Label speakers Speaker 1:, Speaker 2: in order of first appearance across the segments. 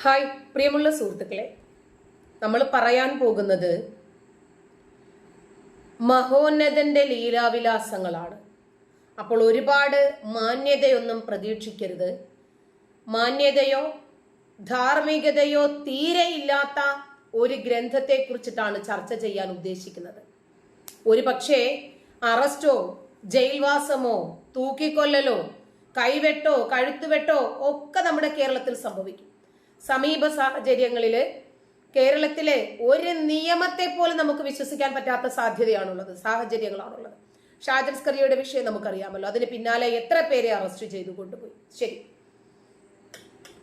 Speaker 1: Hi പ്രിയമുള്ള സുഹൃത്തുക്കളെ. നമ്മൾ പറയാൻ പോകുന്നത് മഹോന്നതന്റെ ലീലാവിലാസങ്ങളാണ്. അപ്പോൾ ഒരുപാട് മാന്യതയൊന്നും പ്രതീക്ഷിക്കരുത്. മാന്യതയോ ധാർമ്മികതയോ തീരെ ഇല്ലാത്ത ഒരു ഗ്രന്ഥത്തെ കുറിച്ചിട്ടാണ് ചർച്ച ചെയ്യാൻ ഉദ്ദേശിക്കുന്നത്. ഒരു പക്ഷേ അറസ്റ്റോ ജയിൽവാസമോ തൂക്കിക്കൊല്ലലോ കൈവെട്ടോ കഴുത്തുവെട്ടോ ഒക്കെ നമ്മുടെ കേരളത്തിൽ സംഭവിക്കും. സമീപ സാഹചര്യങ്ങളിൽ കേരളത്തിലെ ഒരു നിയമത്തെ പോലും നമുക്ക് വിശ്വസിക്കാൻ പറ്റാത്ത സാധ്യതയാണുള്ളത് സാഹചര്യങ്ങളാണുള്ളത്. ഷാജൻസ്കറിയുടെ വിഷയം നമുക്കറിയാമല്ലോ. അതിന് പിന്നാലെ എത്ര പേരെ അറസ്റ്റ് ചെയ്തു കൊണ്ടുപോയി? ശരി.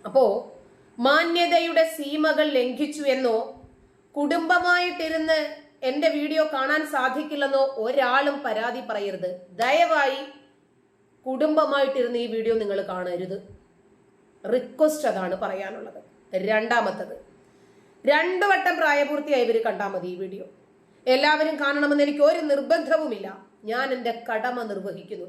Speaker 1: അപ്പോ മാന്യതയുടെ സീമകൾ ലംഘിച്ചു എന്നോ കുടുംബമായിട്ടിരുന്ന് എന്റെ വീഡിയോ കാണാൻ സാധിക്കില്ലെന്നോ ഒരാളും പരാതി പറയരുത്. ദയവായി കുടുംബമായിട്ടിരുന്ന് ഈ വീഡിയോ നിങ്ങൾ കാണരുത്. റിക്വസ്റ്റ് അതാണ് പറയാനുള്ളത്. രണ്ടാമത്തത്. രണ്ടു വട്ടം പ്രായപൂർത്തിയായി ഇവർ കണ്ടാൽ മതി ഈ വീഡിയോ. എല്ലാവരും കാണണമെന്ന് എനിക്ക് ഒരു നിർബന്ധവുമില്ല. ഞാൻ എന്റെ കടമ നിർവഹിക്കുന്നു.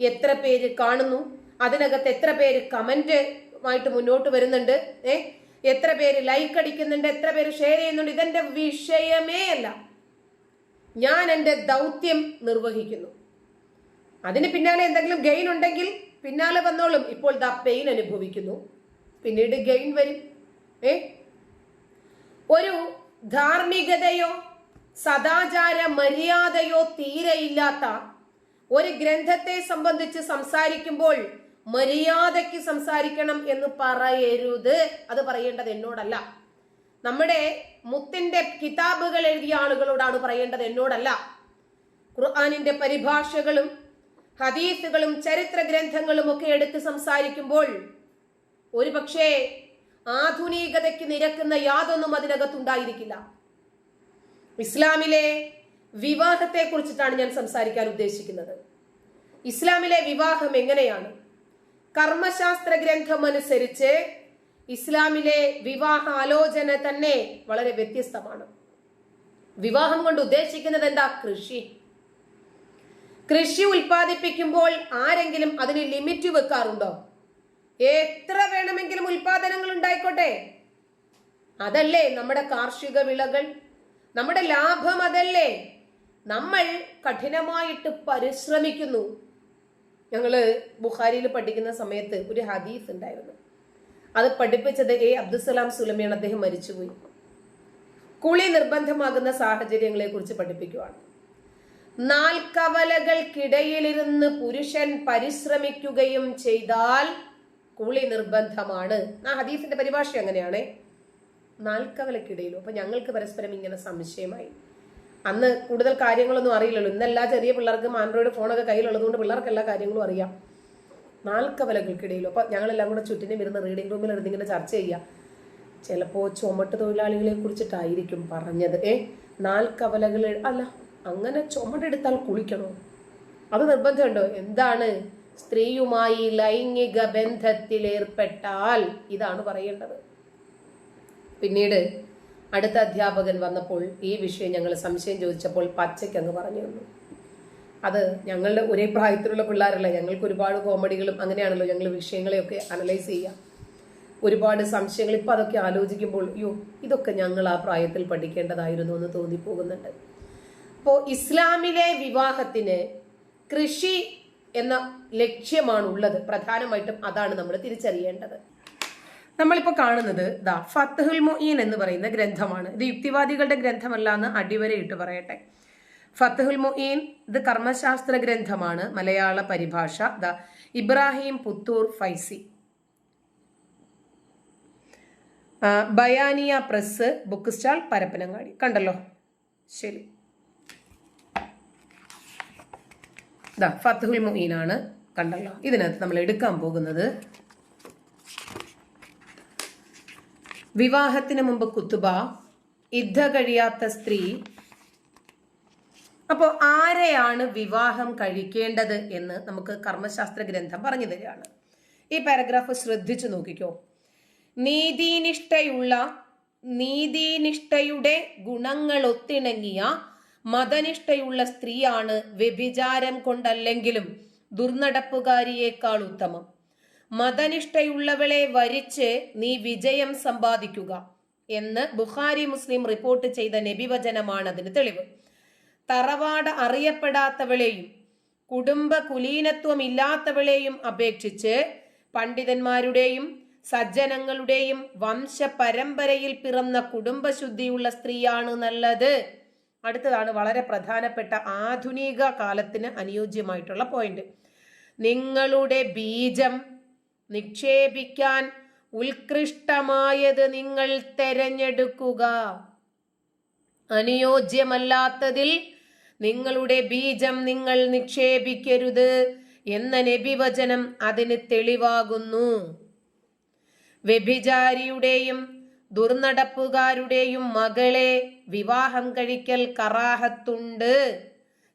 Speaker 1: എത്ര പേര് കാണുന്നു? അതിനകത്ത് എത്ര പേര് കമന്റ് ആയിട്ട് മുന്നോട്ട് വരുന്നുണ്ട്? ഏ? എത്ര പേര് ലൈക്ക് അടിക്കുന്നുണ്ട്? എത്ര പേര് ഷെയർ ചെയ്യുന്നുണ്ട്? ഇതെന്റെ വിഷയമേ അല്ല. ഞാൻ എന്റെ ദൗത്യം നിർവഹിക്കുന്നു. അതിന് പിന്നാലെ എന്തെങ്കിലും ഗെയിൻ ഉണ്ടെങ്കിൽ പിന്നാലെ വന്നോളും. ഇപ്പോൾ ദ പെയിൻ അനുഭവിക്കുന്നു. പിന്നീട് ഗെയിൻ വരും. ഏ? ഒരു ധാർമ്മികതയോ സദാചാര മര്യാദയോ തീരെയില്ലാത്ത ഒരു ഗ്രന്ഥത്തെ സംബന്ധിച്ച് സംസാരിക്കുമ്പോൾ മര്യാദയ്ക്ക് സംസാരിക്കണം എന്ന് പറയരുത്. അത് പറയേണ്ടത് എന്നോടല്ല. നമ്മുടെ മുത്തിന്റെ കിതാബുകൾ എഴുതിയ ആളുകളോടാണ് പറയേണ്ടത് എന്നോടല്ല. ഖുർആാനിന്റെ പരിഭാഷകളും ഹദീസുകളും ചരിത്ര ഗ്രന്ഥങ്ങളും ഒക്കെ എടുത്ത് സംസാരിക്കുമ്പോൾ ഒരു പക്ഷേ ആധുനികതയ്ക്ക് നിരക്കുന്ന യാതൊന്നും അതിനകത്തുണ്ടായിരിക്കില്ല. ഇസ്ലാമിലെ വിവാഹത്തെ കുറിച്ചിട്ടാണ് ഞാൻ സംസാരിക്കാൻ ഉദ്ദേശിക്കുന്നത്. ഇസ്ലാമിലെ വിവാഹം എങ്ങനെയാണ്? കർമ്മശാസ്ത്ര ഗ്രന്ഥം അനുസരിച്ച് ഇസ്ലാമിലെ വിവാഹ ആലോചന തന്നെ വളരെ വ്യത്യസ്തമാണ്. വിവാഹം കൊണ്ട് ഉദ്ദേശിക്കുന്നത് എന്താ? കൃഷി. കൃഷി ഉൽപ്പാദിപ്പിക്കുമ്പോൾ ആരെങ്കിലും അതിന് ലിമിറ്റ് വെക്കാറുണ്ടോ? ഉണ്ടായിക്കോട്ടെ അതല്ലേ നമ്മുടെ കാർഷിക വിളകൾ? നമ്മുടെ ലാഭം അതല്ലേ? നമ്മൾ കഠിനമായിട്ട് പരിശ്രമിക്കുന്നു. ഞങ്ങൾ ബുഖാരിയിൽ പഠിക്കുന്ന സമയത്ത് ഒരു ഹദീസ് ഉണ്ടായിരുന്നു. അത് പഠിപ്പിച്ചത് എ അബ്ദുസലാം സുലമിയാണ്. അദ്ദേഹം മരിച്ചുപോയി. കുളി നിർബന്ധമാകുന്ന സാഹചര്യങ്ങളെ കുറിച്ച് പഠിപ്പിക്കുവാണ്. നാൽക്കവലകൾക്കിടയിലിരുന്ന് പുരുഷൻ പരിശ്രമിക്കുകയും ചെയ്താൽ കുളി നിർബന്ധമാണ്. ആ ഹദീസിന്റെ പരിഭാഷ അങ്ങനെയാണേ നാൽക്കവലക്കിടയിലും അപ്പൊ ഞങ്ങൾക്ക് പരസ്പരം ഇങ്ങനെ സംശയമായി. അന്ന് കൂടുതൽ കാര്യങ്ങളൊന്നും അറിയില്ലല്ലോ. ഇന്നെല്ലാ ചെറിയ പിള്ളേർക്കും ആൻഡ്രോയിഡ് ഫോണൊക്കെ കയ്യിലുള്ളതുകൊണ്ട് പിള്ളേർക്ക് എല്ലാ കാര്യങ്ങളും അറിയാം. നാൽക്കവലകൾക്കിടയിലും. അപ്പൊ ഞങ്ങളെല്ലാം കൂടെ ചുറ്റിനും വരുന്ന റീഡിംഗ് റൂമിൽ ഇരുന്ന് ഇങ്ങനെ ചർച്ച ചെയ്യുക ചിലപ്പോ ചുമട്ട് തൊഴിലാളികളെ കുറിച്ചിട്ടായിരിക്കും പറഞ്ഞത്. ഏ? നാൽക്കവലകൾ അല്ല അങ്ങനെ ചുമടെടുത്താൽ കുളിക്കണോ? അത് നിർബന്ധമുണ്ടോ? എന്താണ്? സ്ത്രീയുമായി ലൈംഗിക ബന്ധത്തിലേർപ്പെട്ടാൽ ഇതാണ് പറയേണ്ടത്. പിന്നീട് അടുത്ത അധ്യാപകൻ വന്നപ്പോൾ ഈ വിഷയം ഞങ്ങൾ സംശയം ചോദിച്ചപ്പോൾ പച്ചയ്ക്ക് അങ്ങ് പറഞ്ഞു തന്നു. അത് ഞങ്ങളുടെ ഒരേ പ്രായത്തിലുള്ള പിള്ളേരല്ല ഞങ്ങൾക്ക് ഒരുപാട് കോമഡികളും അങ്ങനെയാണല്ലോ ഞങ്ങൾ വിഷയങ്ങളെയൊക്കെ അനലൈസ് ചെയ്യുക. ഒരുപാട് സംശയങ്ങൾ ഇപ്പം അതൊക്കെ ആലോചിക്കുമ്പോൾ അയ്യോ ഇതൊക്കെ ഞങ്ങൾ ആ പ്രായത്തിൽ പഠിക്കേണ്ടതായിരുന്നു എന്ന് തോന്നിപ്പോകുന്നുണ്ട്. അപ്പോൾ ഇസ്ലാമിലെ വിവാഹത്തിന് കൃഷി എന്ന ലക്ഷ്യമാണുള്ളത്. പ്രധാനമായിട്ടും അതാണ് നമ്മൾ തിരിച്ചറിയേണ്ടത്. നമ്മളിപ്പോൾ കാണുന്നത് ദാ ഫത്തഹുൽ മൊയ്യൻ എന്ന് പറയുന്ന ഗ്രന്ഥമാണ്. ഇത് യുക്തിവാദികളുടെ ഗ്രന്ഥമല്ല എന്ന് അടിവരയിട്ട് പറയട്ടെ. ഫത്തഹുൽ മൊയ്യൻ ഇത് കർമ്മശാസ്ത്ര ഗ്രന്ഥമാണ് മലയാള പരിഭാഷ. The Ibrahim Puthur Faizi. Bayaniya press book stall Parappanangadi. കണ്ടല്ലോ? ശരി. ദാ ഫത്തുൽ മുഹീനാണ് കണ്ടല്ലോ? ഇതിനകത്ത് നമ്മൾ എടുക്കാൻ പോകുന്നത് വിവാഹത്തിന് മുമ്പ് കുത്തുബ യുദ്ധ കഴിയാത്ത സ്ത്രീ. അപ്പോൾ ആരെയാണ് വിവാഹം കഴിക്കേണ്ടത് എന്ന് നമുക്ക് കർമ്മശാസ്ത്ര ഗ്രന്ഥം പറഞ്ഞു തരികയാണ്. ഈ പാരഗ്രാഫ് ശ്രദ്ധിച്ചു നോക്കിക്കോ. നീതിനിഷ്ഠയുള്ള നീതിനിഷ്ഠയുടെ ഗുണങ്ങൾ ഒത്തിണങ്ങിയ മതനിഷ്ഠയുള്ള സ്ത്രീയാണ് വ്യഭിചാരം കൊണ്ടല്ലെങ്കിലും ദുർനടപ്പുകാരിയേക്കാൾ ഉത്തമം. മതനിഷ്ഠയുള്ളവളെ വരിച്ച് നീ വിജയം സമ്പാദിക്കുക എന്ന് ബുഖാരി മുസ്ലിം റിപ്പോർട്ട് ചെയ്ത നബിവചനമാണ് അതിന് തെളിവ്. തറവാട് അറിയപ്പെടാത്തവളെയും കുടുംബ കുലീനത്വം ഇല്ലാത്തവളെയും അപേക്ഷിച്ച് പണ്ഡിതന്മാരുടെയും സജ്ജനങ്ങളുടെയും വംശ പരമ്പരയിൽ പിറന്ന കുടുംബശുദ്ധിയുള്ള സ്ത്രീയാണ് നല്ലത്. അടുത്തതാണ് വളരെ പ്രധാനപ്പെട്ട ആധുനിക കാലത്തിന് അനുയോജ്യമായിട്ടുള്ള പോയിന്റ് നിങ്ങളുടെ ബീജം നിക്ഷേപിക്കാൻ ഉത്കൃഷ്ടമായത് നിങ്ങൾ തെരഞ്ഞെടുക്കുക. അനുയോജ്യമല്ലാത്തതിൽ നിങ്ങളുടെ ബീജം നിങ്ങൾ നിക്ഷേപിക്കരുത് എന്ന നബിവചനം അതിന് തെളിവാകുന്നു. വ്യഭിചാരിയുടെയും ദുർനടപ്പുകാരുടെയും മകളെ വിവാഹം കഴിക്കൽ കറാഹത്തുണ്ട്.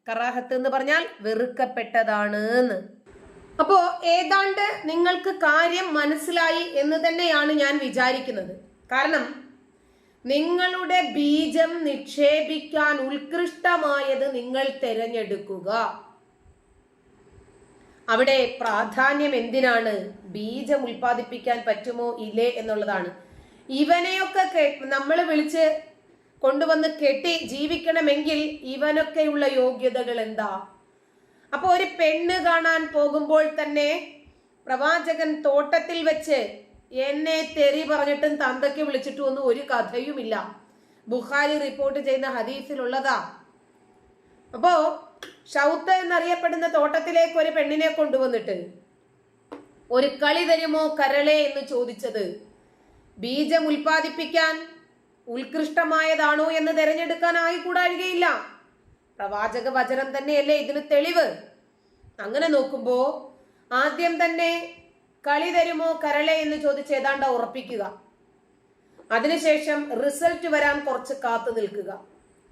Speaker 1: കറാഹത്ത് എന്ന് പറഞ്ഞാൽ വെറുക്കപ്പെട്ടതാണ് അപ്പോ ഏതാണ്ട് നിങ്ങൾക്ക് കാര്യം മനസ്സിലായി എന്ന് തന്നെയാണ് ഞാൻ വിചാരിക്കുന്നത്. കാരണം നിങ്ങളുടെ ബീജം നിക്ഷേപിക്കാൻ ഉത്കൃഷ്ടമായത് നിങ്ങൾ തിരഞ്ഞെടുക്കുക. അവിടെ പ്രാധാന്യം എന്തിനാണ്? ബീജം ഉൽപ്പാദിപ്പിക്കാൻ പറ്റുമോ ഇല്ലേ എന്നുള്ളതാണ്. ഇവനെയൊക്കെ നമ്മൾ വിളിച്ച് കൊണ്ടുവന്ന് കെട്ടി ജീവിക്കണമെങ്കിൽ ഇവനൊക്കെയുള്ള യോഗ്യതകൾ എന്താ? അപ്പോൾ ഒരു പെണ്ണ് കാണാൻ പോകുമ്പോൾ തന്നെ പ്രവാചകൻ തോട്ടത്തിൽ വെച്ച് എന്നെ തെറി പറഞ്ഞിട്ടും തന്തയ്ക്ക് വിളിച്ചിട്ടും ഒന്നും ഒരു കഥയുമില്ല. ബുഖാരി റിപ്പോർട്ട് ചെയ്യുന്ന ഹദീസിലുള്ളതാ. അപ്പോ ഷൗത്ത് എന്നറിയപ്പെടുന്ന തോട്ടത്തിലേക്ക് ഒരു പെണ്ണിനെ കൊണ്ടുവന്നിട്ട് ഒരു കളി തരുമോ കരളെ എന്ന് ചോദിച്ചത്. ബീജം ഉൽപ്പാദിപ്പിക്കാൻ ഉത്കൃഷ്ടമായതാണോ എന്ന് തിരഞ്ഞെടുക്കാൻ ആയിക്കൂടാഴുകയില്ല പ്രവാചക വചനം തന്നെയല്ലേ ഇതിന് തെളിവ്. അങ്ങനെ നോക്കുമ്പോ ആദ്യം തന്നെ കളി തരുമോ കരളെ എന്ന് ചോദിച്ച് ഏതാണ്ട് ഉറപ്പിക്കുക. അതിനുശേഷം റിസൾട്ട് വരാൻ കുറച്ച് കാത്തു നിൽക്കുക.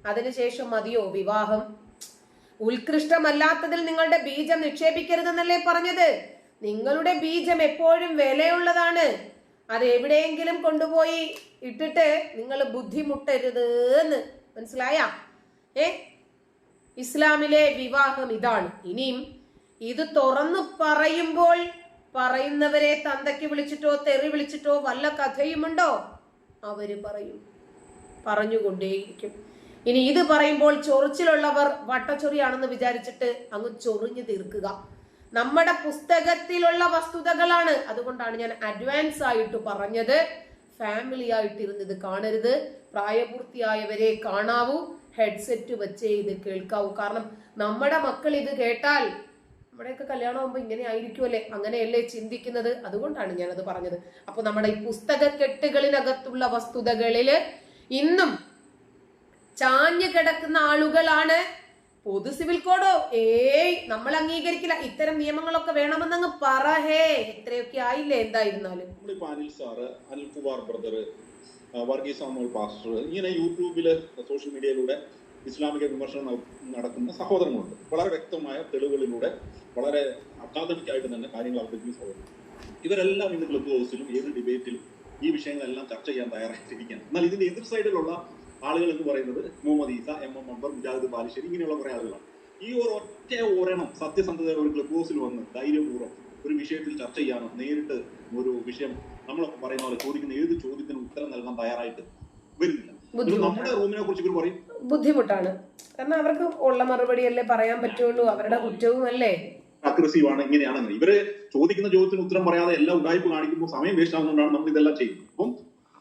Speaker 1: അതിനുശേഷം മതിയോ വിവാഹം? ഉത്കൃഷ്ടമല്ലാത്തതിൽ നിങ്ങളുടെ ബീജം നിക്ഷേപിക്കരുതെന്നല്ലേ പറഞ്ഞത്? നിങ്ങളുടെ ബീജം എപ്പോഴും വിലയുള്ളതാണ്. അത് എവിടെയെങ്കിലും കൊണ്ടുപോയി ഇട്ടിട്ട് നിങ്ങൾ ബുദ്ധിമുട്ടരുത് എന്ന് മനസ്സിലായ? ഏ? ഇസ്ലാമിലെ വിവാഹം ഇതാണ്. ഇനിയും ഇത് തുറന്നു പറയുമ്പോൾ പറയുന്നവരെ തന്തയ്ക്ക് വിളിച്ചിട്ടോ തെറി വിളിച്ചിട്ടോ വല്ല കഥയുമുണ്ടോ? അവർ പറയും. പറഞ്ഞുകൊണ്ടേയിരിക്കും. ഇനി ഇത് പറയുമ്പോൾ ചൊറിച്ചിലുള്ളവർ വട്ടച്ചൊറിയാണെന്ന് വിചാരിച്ചിട്ട് അങ്ങ് ചൊറിഞ്ഞു തീർക്കുക. നമ്മുടെ പുസ്തകത്തിലുള്ള വസ്തുതകളാണ്. അതുകൊണ്ടാണ് ഞാൻ അഡ്വാൻസ് ആയിട്ട് പറഞ്ഞത്. ഫാമിലി ആയിട്ടിരുന്ന് ഇത് കാണരുത്. പ്രായപൂർത്തിയായവരെ കാണാവൂ. ഹെഡ്സെറ്റ് വെച്ചേ ഇത് കേൾക്കാവൂ. കാരണം നമ്മുടെ മക്കൾ ഇത് കേട്ടാൽ നമ്മുടെയൊക്കെ കല്യാണം ആകുമ്പോൾ ഇങ്ങനെ ആയിരിക്കുമല്ലേ അങ്ങനെയല്ലേ ചിന്തിക്കുന്നത്? അതുകൊണ്ടാണ് ഞാനത് പറഞ്ഞത്. അപ്പോൾ നമ്മുടെ ഈ പുസ്തക കെട്ടുകളിനകത്തുള്ള വസ്തുതകളിൽ ഇന്നും ചാഞ്ഞു കിടക്കുന്ന ആളുകളാണ് പൊതു സിവിൽ കോഡോ? ഏയ് നമ്മൾ അംഗീകരിക്കില്ല. ഇത്തരം നിയമങ്ങളൊക്കെ വേണമെന്നങ്ങ് പറഹേ എത്രയൊക്കെ ആയില്ലേ എന്തായിരുന്നാലും.
Speaker 2: ബ്രദർ വർഗീസ് പാസ്റ്റർ ഇങ്ങനെ യൂട്യൂബിൽ സോഷ്യൽ മീഡിയയിലൂടെ ഇസ്ലാമിക വിമർശനം നട- നടക്കുന്ന സഹോദരങ്ങളുണ്ട്. വളരെ വ്യക്തമായ തെളിവുകളിലൂടെ വളരെ അക്കാദമിക് ആയിട്ട് തന്നെ കാര്യങ്ങൾ അവതരിപ്പിക്കുന്ന സഹോദരങ്ങൾ ഇവരെല്ലാം ഇന്ന് ക്ലബ് ഹൗസിലും ഏത് ഡിബേറ്റിലും ഈ വിഷയങ്ങളെല്ലാം ചർച്ച ചെയ്യാൻ തയ്യാറായിട്ടിരിക്കുകയാണ്. എന്നാൽ ഇതിന്റെ എതിർ സൈഡിലുള്ള ആളുകൾ എന്ന് പറയുന്നത് മുഹമ്മദ് ഈസ എം എം അക്ബർ മുജാഹിദ് ബാലിശ്ശേരി ഇങ്ങനെയുള്ള കുറെ ആളുകളാണ്. ഈ ഒരു ഒറ്റ ഒരെണ്ണം സത്യസന്ധതയുടെ ഒരു ക്ലബ് ഹൗസിൽ വന്ന് ധൈര്യപൂർവം ഒരു വിഷയത്തിൽ ചർച്ച ചെയ്യാനോ നേരിട്ട് ഒരു വിഷയം നമ്മളൊക്കെ പറയുന്ന പോലെ ചോദിക്കുന്ന ഏത് ചോദ്യത്തിനും ഉത്തരം നൽകാൻ തയ്യാറായിട്ട് വരുന്നില്ല.
Speaker 1: ബുദ്ധിമുട്ടാണ്.
Speaker 2: നമ്മുടെ റൂമിനെ കുറിച്ച് ഇവർ പറയും.
Speaker 1: ബുദ്ധിമുട്ടാണ്. കാരണം അവർക്ക് ഉള്ള മറുപടി അല്ലേ പറയാൻ പറ്റുള്ളൂ അവരുടെ കുറ്റവും അല്ലേ?
Speaker 2: അഗ്രസീവ് ആണ് ഇങ്ങനെയാണ്. ഇവർ ചോദിക്കുന്ന ചോദ്യത്തിന് ഉത്തരം പറയാതെ എല്ലാം ഉടായ്പ കാണിക്കുമ്പോൾ സമയം വേസ്റ്റ് ആകുന്നതുകൊണ്ടാണ് നമ്മൾ ഇതെല്ലാം ചെയ്യുന്നത്. അപ്പം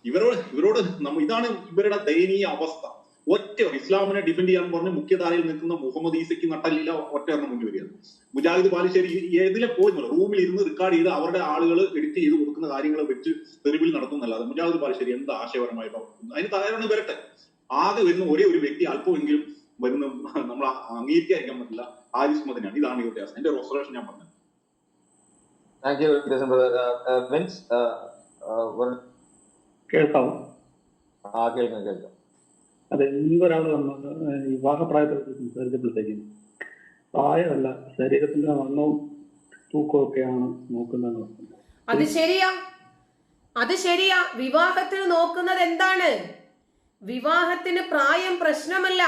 Speaker 2: ഇവരോട് ഇവരോട് നമ്മൾ ഇതാണ് ഇവരുടെ ദയനീയ അവസ്ഥ. ഒറ്റ ഇസ്ലാമിനെ ഡിഫെൻഡ് ചെയ്യാൻ പറഞ്ഞ് മുഖ്യധാരയിൽ നിൽക്കുന്ന മുഹമ്മദ് ഈസയ്ക്ക് നട്ടലില്ല ഒറ്റ എണ്ണം മുന്നിൽ വരികയാണ് മുജാഹിദ് ബാലുശ്ശേരി ഏതിലെ പോയി റൂമിൽ ഇരുന്ന് റെക്കോർഡ് ചെയ്ത് അവരുടെ ആളുകൾ എഡിറ്റ് ചെയ്ത് കൊടുക്കുന്ന കാര്യങ്ങൾ വെച്ച് തെരുവിൽ നടത്തുന്നല്ലാതെ മുജാഹിദ് ബാലുശ്ശേരി എന്ത് ആശയപരമായിട്ടോ? അതിന് തയ്യാറാണ് വരട്ടെ. ആകെ വരുന്ന ഒരേ ഒരു വ്യക്തി അല്പമെങ്കിലും വരുന്ന നമ്മൾ അംഗീകരിക്കാൻ പറ്റില്ല. ആരിസ് മദനാണ്. ഇതാണ് ഇവരുടെ അവസ്ഥ. എന്റെ ഒബ്സർവേഷൻ ഞാൻ പറഞ്ഞത്.
Speaker 3: താങ്ക് യു വിൻസ്
Speaker 4: കേൾക്കാവും?
Speaker 3: ആ കേൾക്കാം കേൾക്കാം.
Speaker 4: അതെ മുൻപൊരാൾ വന്നത് വിവാഹപ്രായത്തെ കുറിച്ച് സംസാരിച്ചപ്പോഴത്തേക്കും പ്രായമല്ല ശരീരത്തിന്റെ വണ്ണവും തൂക്കവും ഒക്കെയാണ് നോക്കുന്നത്.
Speaker 1: അത് ശരിയാ. അത് ശരിയാ. വിവാഹത്തിന് നോക്കുന്നത് എന്താണ്? വിവാഹത്തിന് പ്രായം പ്രശ്നമല്ല.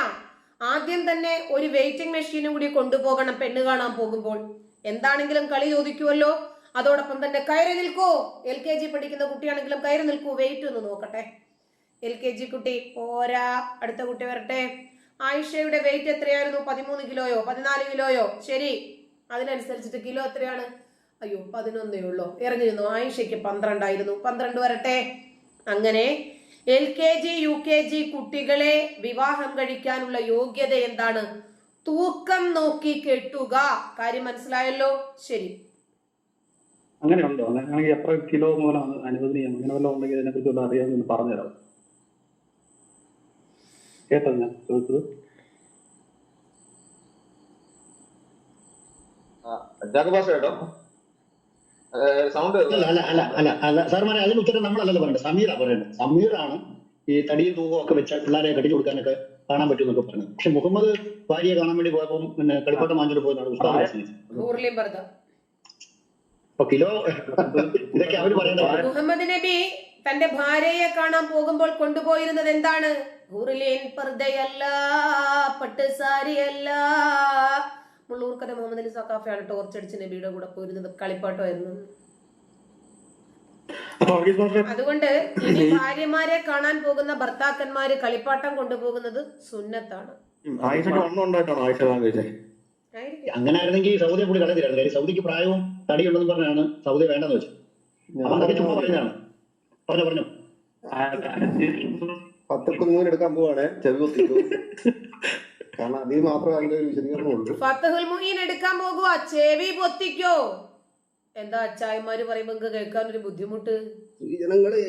Speaker 1: ആദ്യം തന്നെ ഒരു വെയിറ്റിംഗ് മെഷീനും കൂടി കൊണ്ടുപോകണം പെണ്ണ് കാണാൻ പോകുമ്പോൾ. എന്താണെങ്കിലും കളി ചോദിക്കുമല്ലോ അതോടൊപ്പം തന്നെ കയറി നിൽക്കൂ. എൽ കെ ജി പഠിക്കുന്ന കുട്ടിയാണെങ്കിലും കയറി നിൽക്കൂ. വെയിറ്റ് ഒന്ന് നോക്കട്ടെ. എൽ കെ ജി കുട്ടി പോരാ. അടുത്ത കുട്ടി വരട്ടെ. ആയിഷയുടെ വെയിറ്റ് എത്രയായിരുന്നു? പതിമൂന്ന് കിലോയോ? പതിനാല് കിലോയോ? ശരി. അതിനനുസരിച്ചിട്ട് കിലോ എത്രയാണ്? അയ്യോ പതിനൊന്നേ ഉള്ളൂ. ഇറങ്ങിയിരുന്നു ആയിഷയ്ക്ക് പന്ത്രണ്ടായിരുന്നു. പന്ത്രണ്ട് വരട്ടെ. അങ്ങനെ L K G U K G കുട്ടികളെ വിവാഹം കഴിക്കാനുള്ള യോഗ്യത എന്താണ്? തൂക്കം നോക്കി കെട്ടുക. കാര്യം മനസ്സിലായല്ലോ? ശരി.
Speaker 4: അങ്ങനെയുണ്ടോ? അങ്ങനെയാണെങ്കിൽ എത്ര കിലോ മുതലാണ് അനുവദനീയം? അങ്ങനെ വല്ലതും ഉണ്ടെങ്കിൽ അതിനെക്കുറിച്ച് വല്ലതും അറിയാമെന്ന് പറഞ്ഞുതരാം കേട്ടോ ഞാൻ ചോദിച്ചത്.
Speaker 3: ജാക്കബ് സൗണ്ട്
Speaker 5: അല്ല അല്ല അല്ല അല്ല അല്ല സാർമാരെ അതിന് ഉത്തരം നമ്മളല്ലല്ലോ പറയണ്ടത്. സമീറാ പറയുന്നത് സമീറാണ് ഈ തടിയും തൂക്കവും ഒക്കെ വെച്ച പിള്ളേരെ കെട്ടിച്ചു കൊടുക്കാനൊക്കെ കാണാൻ പറ്റും എന്നൊക്കെ പറഞ്ഞത് പക്ഷെ മുഹമ്മദ് ഭാര്യയെ കാണാൻ വേണ്ടി പോയപ്പോൾ പിന്നെ കളിപ്പാട്ടം വാങ്ങിച്ചിട്ട് പോയതാണ് ഉസ്താദ് അപ്പൊ കിലോ ഇതൊക്കെ അവർ പറയുന്നത്
Speaker 1: മുഹമ്മദ് നബി തന്റെ ഭാര്യയെ കാണാൻ പോകുമ്പോൾ കൊണ്ടുപോയിരുന്നത് എന്താണ്? പർദ്ദയല്ല പട്ട് സാരിയല്ല മുള്ളൂർക്കര മുഹമ്മദ് അലി സക്കാഫയാണ് ടോർച്ചടിച്ച് നബിയുടെ കൂടെ പോയിരുന്നത്. കളിപ്പാട്ടമായിരുന്നു അതുകൊണ്ട് ഇനി ഭാര്യമാരെ കാണാൻ പോകുന്ന ഭർത്താക്കന്മാര് കളിപ്പാട്ടം കൊണ്ടുപോകുന്നത് സുന്നത്താണ്.
Speaker 6: ആയിഷക്ക് വണ്ണം ഉണ്ടായിട്ടാണോ ആയിഷ
Speaker 5: അങ്ങനെ ആയിരുന്നെങ്കിൽ സൗദിയെ കൂടി കളയത്തില്ലായിരുന്നു. കാര്യം സൗദിക്ക് പ്രായവും തടിയുണ്ടെന്ന് പറഞ്ഞാണ് സൗദി വേണ്ടെന്ന് വെച്ചത്. അപ്പൊ അതൊക്കെ ചുമ്മാ പറയുന്നതാണ് പറഞ്ഞു പറഞ്ഞു.
Speaker 6: പത്തൊക്കെ മൂന്ന് എടുക്കാൻ പോവാണ്. ചെവി കുത്തിക്കു. കാരണം അതിൽ മാത്രമേ അതിന്റെ ഒരു വിശദീകരണമുള്ളൂ.
Speaker 1: ഫത്തഹുൽ മുഹീൻ എടുക്കാൻ പോകുക ചെവി പൊത്തിക്കോ. എന്താ അച്ചായന്മാര് പറയുമ്പോ കേൾക്കാൻ ഒരു ബുദ്ധിമുട്ട്?
Speaker 6: ജനങ്ങളെ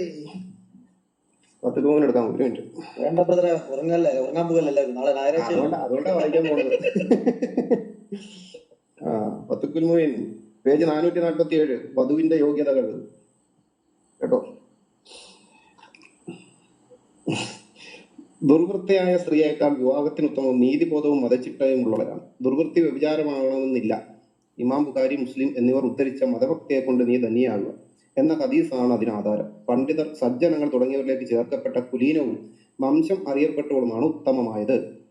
Speaker 6: എടുക്കാൻ ഒരു മിനിറ്റ്.
Speaker 7: വേണ്ട ബ്രദറെ ഉറങ്ങല്ലേ? ഉറങ്ങാൻ പോകല്ലേ നാളെ ഞായറാഴ്ച
Speaker 6: അതുകൊണ്ട് അതുകൊണ്ടാ വായിക്കാൻ ആ പത്തുക്കുൽ മൊയിൻ പേജ് നാനൂറ്റി നാൽപ്പത്തി ഏഴ് വധുവിന്റെ യോഗ്യതകൾ. കേട്ടോ? ദുർവൃത്തിയായ സ്ത്രീയേക്കാൾ വിവാഹത്തിന് ഉത്തമവും നീതിബോധവും മതചിട്ടയും ഉള്ളവരാണ് ദുർവൃത്തി വ്യഭിചാരമാകണമെന്നില്ല. ഇമാം ബുഖാരി മുസ്ലിം എന്നിവർ ഉദ്ധരിച്ച മതഭക്തിയെ കൊണ്ട് നീ ധനിയാകുക എന്ന ഹദീസാണ് അതിന് ആധാരം. പണ്ഡിതർ സജ്ജനങ്ങൾ തുടങ്ങിയവരിലേക്ക് ചേർക്കപ്പെട്ട കുലീനവും വംശം അറിയപ്പെട്ടവളുമാണ് ഉത്തമമായത്.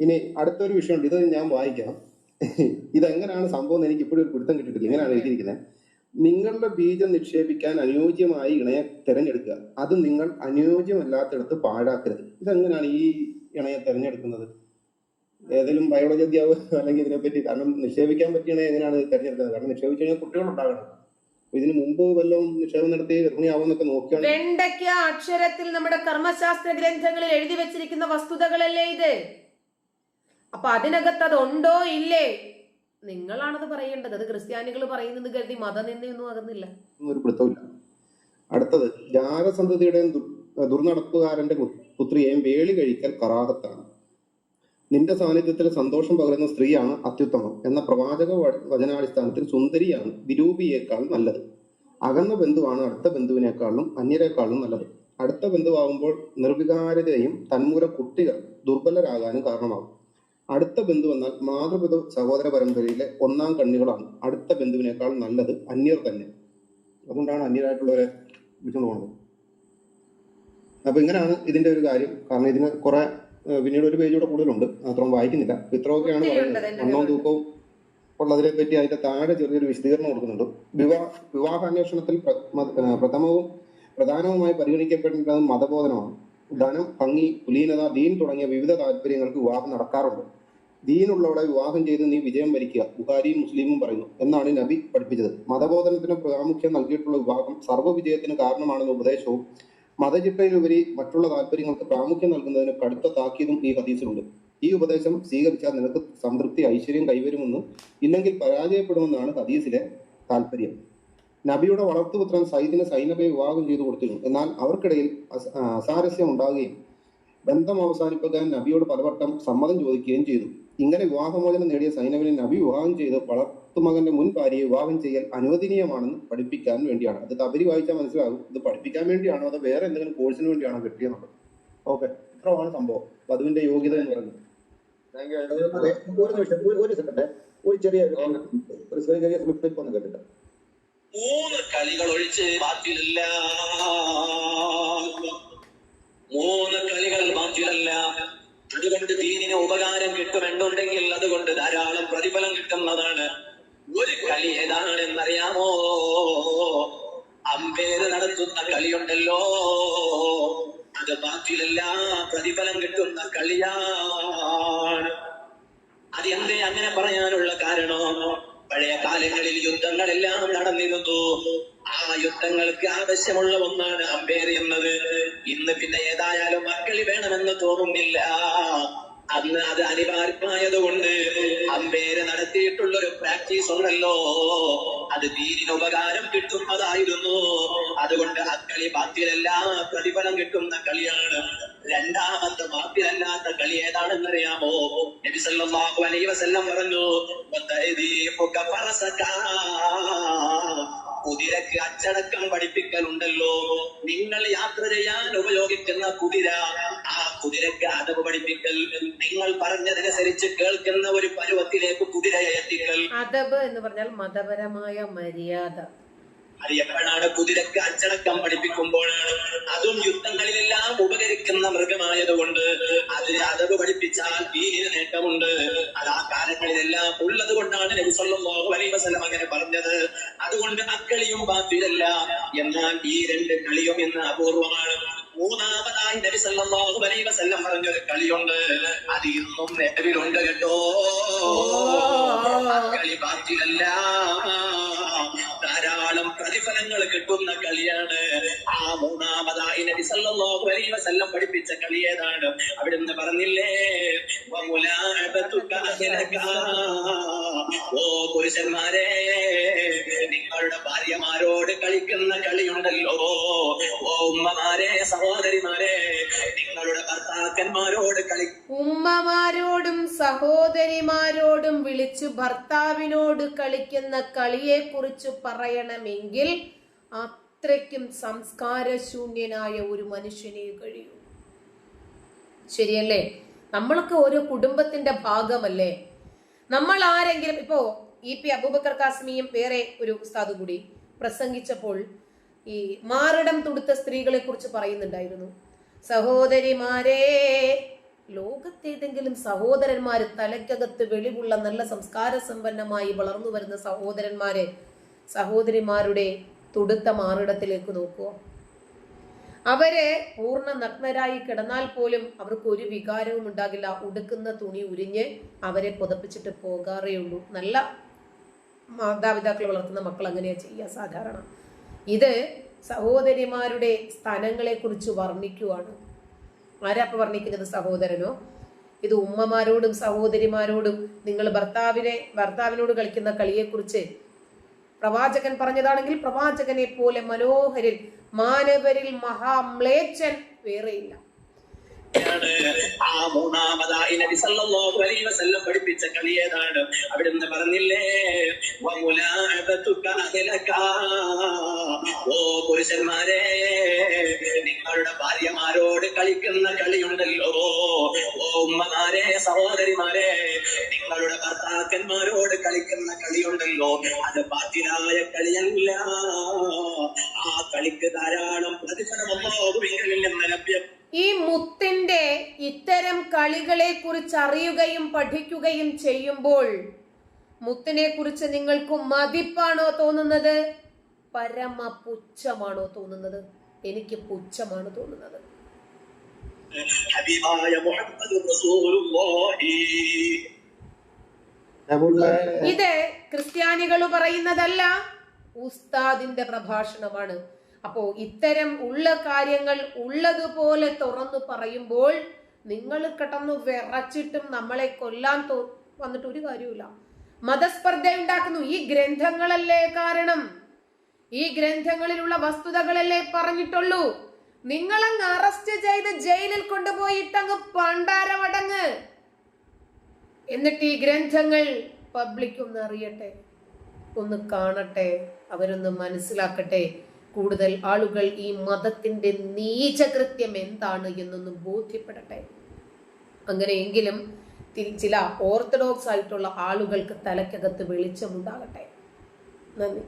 Speaker 6: ഇനി അടുത്തൊരു വിഷയമുണ്ട്. ഇത് ഞാൻ വായിക്കാം. ഇതെങ്ങനെയാണ് സംഭവം എനിക്ക് ഇപ്പോഴും ഒരു പിടുത്തം കിട്ടിയിട്ടില്ല. ഇങ്ങനെയാണ് എഴുതിയിരിക്കുന്നത്. നിങ്ങളുടെ ബീജം നിക്ഷേപിക്കാൻ അനുയോജ്യമായി ഇണയെ തിരഞ്ഞെടുക്കുക. അത് നിങ്ങൾ അനുയോജ്യമല്ലാത്തിടത്ത് പാഴാക്കരുത്. ഇതെങ്ങനെയാണ് ഈ ഇണയെ തിരഞ്ഞെടുക്കുന്നത്? ഏതെങ്കിലും ബയോളജി അധ്യാപകർ അല്ലെങ്കിൽ ഇതിനെപ്പറ്റി കാരണം നിക്ഷേപിക്കാൻ പറ്റിയ ഇണയെ എങ്ങനെയാണ് തിരഞ്ഞെടുക്കുന്നത്? കാരണം നിക്ഷേപിച്ചു കഴിഞ്ഞാൽ കുട്ടികളുണ്ടാകണം ഉണ്ടാകണം. ഇതിന് മുമ്പ് വല്ലതും നിക്ഷേപം നടത്തി ഗർഭിണിയാവുമെന്നൊക്കെ നോക്കിയാണ്
Speaker 1: അക്ഷരത്തിൽ നമ്മുടെ കർമ്മശാസ്ത്ര ഗ്രന്ഥങ്ങളിൽ എഴുതി വെച്ചിരിക്കുന്ന വസ്തുതകളല്ലേ ഇത്? അപ്പൊ അതിനകത്ത് അതുണ്ടോ ഇല്ലേ? നിങ്ങളാണത് പറയേണ്ടത്. അത് ക്രിസ്ത്യാനികൾ പറയുന്നത് കരുതി മതനിന്ദയൊന്നും ആകുന്നില്ല.
Speaker 6: ഒരു അടുത്തത് ജാരസന്തതിയുടെയും ദുർനടപ്പുകാരന്റെ പുത്രിയെയും വേളി കഴിക്കൽ കറാഹത്താണ്. നിന്റെ സാന്നിധ്യത്തിൽ സന്തോഷം പകരുന്ന സ്ത്രീയാണ് അത്യുത്തമം എന്ന പ്രവാചക വചനാടിസ്ഥാനത്തിൽ സുന്ദരിയാണ് വിരൂപിയേക്കാൾ നല്ലത്. അകന്ന ബന്ധുവാണ് അടുത്ത ബന്ധുവിനേക്കാളും അന്യരേക്കാളും നല്ലത്. അടുത്ത ബന്ധുവാകുമ്പോൾ നിർവികാരതയും തന്മൂലം കുട്ടികൾ ദുർബലരാകാനും കാരണമാകും. അടുത്ത ബന്ധു എന്നാൽ മാതൃപിത സഹോദര പരമ്പരയിലെ ഒന്നാം കണ്ണികളാണ്. അടുത്ത ബന്ധുവിനേക്കാൾ നല്ലത് അന്യർ തന്നെ. അതുകൊണ്ടാണ് അന്യരായിട്ടുള്ളവരെ വിളിച്ചുകൊണ്ട് പോകുന്നത് അപ്പൊ ഇങ്ങനെയാണ് ഇതിന്റെ ഒരു കാര്യം. കാരണം ഇതിന് കുറെ പിന്നീട് ഒരു പേജ് കൂടെ കൂടുതലുണ്ട്. അത്രയും വായിക്കുന്നില്ല. ഇത്രയൊക്കെയാണ് പറയുന്നത്.
Speaker 1: അകത്ത്.
Speaker 6: തൂക്കവും ഉള്ളതിനെ പറ്റി അതിന്റെ താഴെ ചെറിയൊരു വിശദീകരണം കൊടുക്കുന്നുണ്ട്. വിവാഹ വിവാഹാന്വേഷണത്തിൽ പ്രഥമവും പ്രധാനവുമായി പരിഗണിക്കപ്പെടേണ്ടത് മതബോധനമാണ്. ധനം ഭംഗി കുലീനത ദീൻ തുടങ്ങിയ വിവിധ താല്പര്യങ്ങൾക്ക് വിവാഹം നടക്കാറുണ്ട്. ദീനുള്ളവളെ വിവാഹം ചെയ്ത് നീ വിജയം വരിക്കുക ബുഹാരിയും മുസ്ലിമും പറയുന്നു എന്നാണ് നബി പഠിപ്പിച്ചത്. മതബോധനത്തിന് പ്രാമുഖ്യം നൽകിയിട്ടുള്ള വിവാഹം സർവവിജയത്തിന് കാരണമാണെന്ന ഉപദേശവും മതചിട്ടയിലുപരി മറ്റുള്ള താല്പര്യങ്ങൾക്ക് പ്രാമുഖ്യം നൽകുന്നതിന് കടുത്ത താക്കീതും ഈ ഹദീസിലുണ്ട്. ഈ ഉപദേശം സ്വീകരിച്ചാൽ നിനക്ക് സംതൃപ്തി ഐശ്വര്യം കൈവരുമെന്ന് ഇല്ലെങ്കിൽ പരാജയപ്പെടുമെന്നാണ് ഹദീസിലെ താല്പര്യം. നബിയുടെ വളർത്തുപുത്രൻ സൈദിന് സൈനബയെ വിവാഹം ചെയ്തു കൊടുത്തിരുന്നു. എന്നാൽ അവർക്കിടയിൽ അസാരസ്യം ഉണ്ടാകുകയും ബന്ധം അവസാനിപ്പിക്കാൻ നബിയോട് പലവട്ടം സമ്മതം ചോദിക്കുകയും ചെയ്തു. ഇങ്ങനെ വിവാഹമോചനം നേടിയ സൈനവനെ നബി വിവാഹം ചെയ്ത് വളർത്തുമകന്റെ മുൻ ഭാര്യയെ വിവാഹം ചെയ്യൽ അനുവദനീയമാണെന്ന് പഠിപ്പിക്കാൻ വേണ്ടിയാണ്. അത് തബരി വായിച്ചാൽ മനസ്സിലാകും. ഇത് പഠിപ്പിക്കാൻ വേണ്ടിയാണോ അതോ വേറെ എന്തെങ്കിലും കോഴ്സിന് വേണ്ടിയാണോ നമ്മൾ ഓക്കെ. ഇത്രമാണ് സംഭവം. വധുവിന്റെ യോഗ്യത എന്ന് പറയുന്നത്.
Speaker 5: ഒരു നിമിഷം. ഒരു- സെക്കൻഡ് ഒരു ചെറിയ ഒരു ചെറിയ ക്ലിപ്പ് ഒന്ന് കേട്ടിട്ട്.
Speaker 8: മൂന്ന് കളികൾ ഒഴിച്ച് മൂന്ന് കളികൾ അതുകൊണ്ട് ദീനിന് ഉപകാരം കിട്ടുമെന്നുണ്ടെങ്കിൽ അതുകൊണ്ട് ധാരാളം പ്രതിഫലം കിട്ടുന്നതാണ്. ഒരു കളി ഏതാണെന്നറിയാമോ? അമ്പേര് നടത്തുന്ന കളിയുണ്ടല്ലോ. അത് ബാക്കിയിലല്ല പ്രതിഫലം കിട്ടുന്ന കളിയാണ്. അത് എന്തേ അങ്ങനെ പറയാനുള്ള കാരണം? പഴയ കാലങ്ങളിൽ യുദ്ധങ്ങളെല്ലാം നടന്നിരുന്നു. ആ യുദ്ധങ്ങൾക്ക് ആവശ്യമുള്ള ഒന്നാണ് അമ്പേർ എന്നത്. ഇന്ന് പിന്നെ ഏതായാലും മക്കളി വേണമെന്ന് തോന്നുന്നില്ല. അന്ന് അത് അനിവാര്യമായതുകൊണ്ട് അമ്പേര് നടത്തിയിട്ടുള്ള ഒരു പ്രാക്ടീസ് ഉണ്ടല്ലോ. അത് ദീനിന് ഉപകാരം കിട്ടുന്നതായിരുന്നു. അതുകൊണ്ട് അക്കളി ബാത്തിലല്ല പ്രതിഫലം കിട്ടുന്ന കളിയാണ്. രണ്ടാമത്തെ ബാത്തിലല്ലാത്ത കളി ഏതാണെന്നറിയാമോ? നബി സല്ലല്ലാഹു അലൈഹി വസല്ലം പറഞ്ഞു. കുതിരക്ക് അച്ചടക്കം പഠിപ്പിക്കലുണ്ടല്ലോ. നിങ്ങൾ യാത്ര ചെയ്യാൻ ഉപയോഗിക്കുന്ന കുതിര ആ കുതിരക്ക് അടവ് പഠിപ്പിക്കൽ നിങ്ങൾ പറഞ്ഞതനുസരിച്ച് കേൾക്കുന്ന ഒരു പരുവത്തിലേക്ക് കുതിരയെ എത്തിക്കൽ.
Speaker 1: അടവ് എന്ന് പറഞ്ഞാൽ മതപരമായ മര്യാദ.
Speaker 8: അത് എപ്പോഴാണ് കുതിരക്ക് അച്ചടക്കം പഠിപ്പിക്കുമ്പോഴാണ് അതും യുദ്ധങ്ങളിലെല്ലാം ഉപകരിക്കുന്ന മൃഗമായതുകൊണ്ട് അതിന് അതവ് പഠിപ്പിച്ചാൽ വീരിന് നേട്ടമുണ്ട്. അത് ആ കാലങ്ങളിലെല്ലാം ഉള്ളത് കൊണ്ടാണ് നബി സല്ലല്ലാഹു അലൈഹി വസല്ലം അങ്ങനെ പറഞ്ഞത്. അതുകൊണ്ട് അക്കളിയും ബാത്തിലല്ല എന്നാൽ ഈ രണ്ട് കളിയും ഇന്ന് അപൂർവമാണ്. മൂന്നാമതായി നബി സല്ലല്ലാഹു അലൈഹി വസല്ലം പറഞ്ഞൊരു കളിയുണ്ട്. അത് ഇന്നും നിലവിലുണ്ട് കേട്ടോ. കളി ബാത്തിലല്ല ധാരാളം പ്രതിഫലങ്ങൾ കിട്ടുന്ന കളിയാണ്. ആ മൂന്നാമതായി നബി സല്ലല്ലാഹു അലൈഹി വസല്ലം പഠിപ്പിച്ച കളി ഏതാണ്? അവിടുന്ന് പറഞ്ഞില്ലേ. ഓ പുരുഷന്മാരെ ഭാര്യമാരോട് കളിക്കുന്ന കളിയുണ്ടല്ലോ? ഓ ഉമ്മമാരെ സഹോദരിമാരെ നിങ്ങളുടെ ഭർത്താക്കന്മാരോട് കളി
Speaker 1: ഉമ്മമാരോടും സഹോദരിമാരോടും വിളിച്ച് ഭർത്താവിനോട് കളിക്കുന്ന കളിയെ കുറിച്ച് പറയണമെങ്കിൽ അത്രയ്ക്കും സംസ്കാരശൂന്യനായ ഒരു മനുഷ്യനെ കഴിയൂ. ശരിയല്ലേ? നമ്മളൊക്കെ ഒരു കുടുംബത്തിന്റെ ഭാഗമല്ലേ? നമ്മൾ ആരെങ്കിലും ഇപ്പോ ഇ പി അബൂബക്കർ കാസ്മിയും വേറെ ഒരു ഉസ്താദ് കൂടി. പ്രസംഗിച്ചപ്പോൾ ഈ മാറിടം തുടുത്ത സ്ത്രീകളെ കുറിച്ച് പറയുന്നുണ്ടായിരുന്നു. സഹോദരിമാരെ ലോകത്തേതെങ്കിലും സഹോദരന്മാര് തലയ്ക്കകത്ത് വെളിവുള്ള നല്ല സംസ്കാര സമ്പന്നമായി വളർന്നു വരുന്ന സഹോദരന്മാരെ സഹോദരിമാരുടെ തുടുത്ത മാറിടത്തിലേക്ക് നോക്കുക അവർ പൂർണ നഗ്നരായി കിടന്നാൽ പോലും അവർക്ക് ഒരു വികാരവും ഉണ്ടാകില്ല. ഉടുക്കുന്ന തുണി ഉരിഞ്ഞ് അവരെ പുതപ്പിച്ചിട്ട് പോകാറേ ഉള്ളൂ നല്ല മാതാപിതാക്കൾ വളർത്തുന്ന മക്കൾ അങ്ങനെയാണ് ചെയ്യുക സാധാരണ. ഇത് സഹോദരിമാരുടെ സ്ഥാനങ്ങളെ കുറിച്ച് വർണിക്കുവാണ്. ആരാ അപ്പൊ വർണിക്കുന്നത് സഹോദരനോ? ഇത് ഉമ്മമാരോടും സഹോദരിമാരോടും നിങ്ങൾ ഭർത്താവിനെ ഭർത്താവിനോട് കളിക്കുന്ന കളിയെക്കുറിച്ച് പ്രവാചകൻ പറഞ്ഞതാണെങ്കിൽ പ്രവാചകനെ പോലെ മനോഹരിൽ മാനവരിൽ മഹാമ്ലേച്ഛൻ വേറെയില്ല.
Speaker 8: ആ മൂന്നാമതായി നബി സല്ലല്ലാഹു അലൈഹി വസല്ലം പഠിപ്പിച്ച കളി ഏതാണ്? അവിടുന്ന് പറഞ്ഞില്ലേ. ഓ പുരുഷന്മാരെ നിങ്ങളുടെ ഭാര്യമാരോട് കളിക്കുന്ന കളിയുണ്ടല്ലോ. ഓ ഉമ്മമാരെ സഹോദരിമാരെ നിങ്ങളുടെ ഭർത്താക്കന്മാരോട് കളിക്കുന്ന കളിയുണ്ടല്ലോ. അത് ബാധ്യരായ കളിയല്ല. ആ കളിക്ക് ധാരാളം പ്രതിഫലമല്ലോ നിന്ന് ലഭ്യം.
Speaker 1: ഈ മുത്തിന്റെ ഇത്തരം കളികളെ കുറിച്ച് അറിയുകയും പഠിക്കുകയും ചെയ്യുമ്പോൾ മുത്തിനെ കുറിച്ച് നിങ്ങൾക്ക് മതിപ്പാണോ തോന്നുന്നത്? പരമ പുച്ഛമാണോ തോന്നുന്നത്? എനിക്ക് പുച്ഛമാണ് തോന്നുന്നത്.
Speaker 8: ഹബീബായ മുഹമ്മദ് റസൂലുള്ളാഹി.
Speaker 1: ഇത് ക്രിസ്ത്യാനികൾ പറയുന്നതല്ല ഉസ്താദിന്റെ പ്രഭാഷണമാണ്. അപ്പോ ഇത്തരം ഉള്ള കാര്യങ്ങൾ ഉള്ളതുപോലെ തുറന്നു പറയുമ്പോൾ നിങ്ങൾ കിടന്നു വിറച്ചിട്ടും നമ്മളെ കൊല്ലാൻ തോ വന്നിട്ട് ഒരു കാര്യമില്ല മതസ്പർദ്ധ ഉണ്ടാക്കുന്നു. ഈ ഗ്രന്ഥങ്ങളല്ലേ കാരണം? ഈ ഗ്രന്ഥങ്ങളിലുള്ള വസ്തുതകളല്ലേ പറഞ്ഞിട്ടുള്ളൂ. നിങ്ങളങ്ങ് അറസ്റ്റ് ചെയ്ത് ജയിലിൽ കൊണ്ടുപോയിട്ടങ്ങ് പണ്ടാരമടങ്ങ് എന്നിട്ട് ഈ ഗ്രന്ഥങ്ങൾ പബ്ലിക് ഒന്ന് അറിയട്ടെ ഒന്ന് കാണട്ടെ അവരൊന്ന് മനസ്സിലാക്കട്ടെ. കൂടുതൽ ആളുകൾ ഈ മതത്തിന്റെ നീചകൃത്യം എന്താണ് എന്നൊന്ന് ബോധ്യപ്പെടട്ടെ. അങ്ങനെയെങ്കിലും ചില ഓർത്തഡോക്സ് ആയിട്ടുള്ള ആളുകൾക്ക് തലക്കകത്ത് വെളിച്ചമുണ്ടാകട്ടെ. നന്ദി.